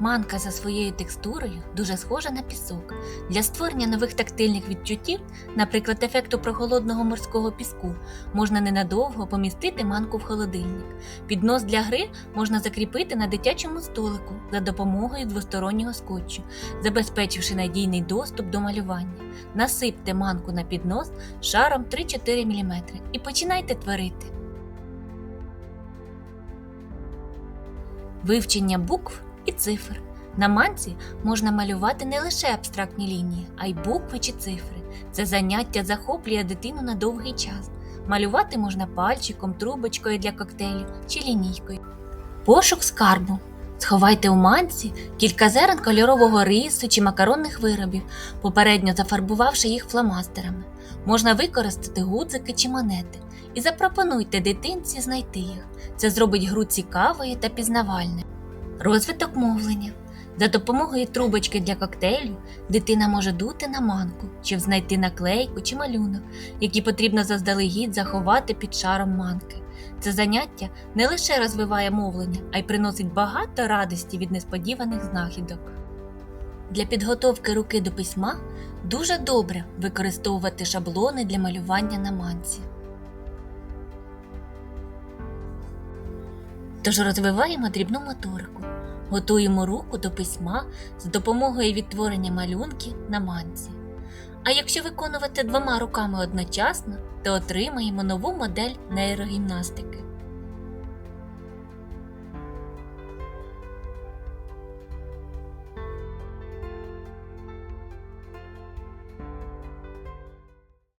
Манка за своєю текстурою дуже схожа на пісок. Для створення нових тактильних відчуттів, наприклад, ефекту прохолодного морського піску, можна ненадовго помістити манку в холодильник. Піднос для гри можна закріпити на дитячому столику за допомогою двостороннього скотчу, забезпечивши надійний доступ до малювання. Насипте манку на піднос шаром 3-4 мм і починайте творити. Вивчення букв цифр. На манці можна малювати не лише абстрактні лінії, а й букви чи цифри. Це заняття захоплює дитину на довгий час. Малювати можна пальчиком, трубочкою для коктейлю чи лінійкою. Пошук скарбу. Сховайте у манці кілька зерен кольорового рису чи макаронних виробів, попередньо зафарбувавши їх фломастерами. Можна використати гудзики чи монети і запропонуйте дитинці знайти їх. Це зробить гру цікавою та пізнавальною. Розвиток мовлення. За допомогою трубочки для коктейлю дитина може дути на манку, щоб знайти наклейку чи малюнок, які потрібно заздалегідь заховати під шаром манки. Це заняття не лише розвиває мовлення, а й приносить багато радості від несподіваних знахідок. Для підготовки руки до письма дуже добре використовувати шаблони для малювання на манці. Тож розвиваємо дрібну моторику, готуємо руку до письма з допомогою відтворення малюнків на манці. А якщо виконувати двома руками одночасно, то отримаємо нову модель нейрогімнастики.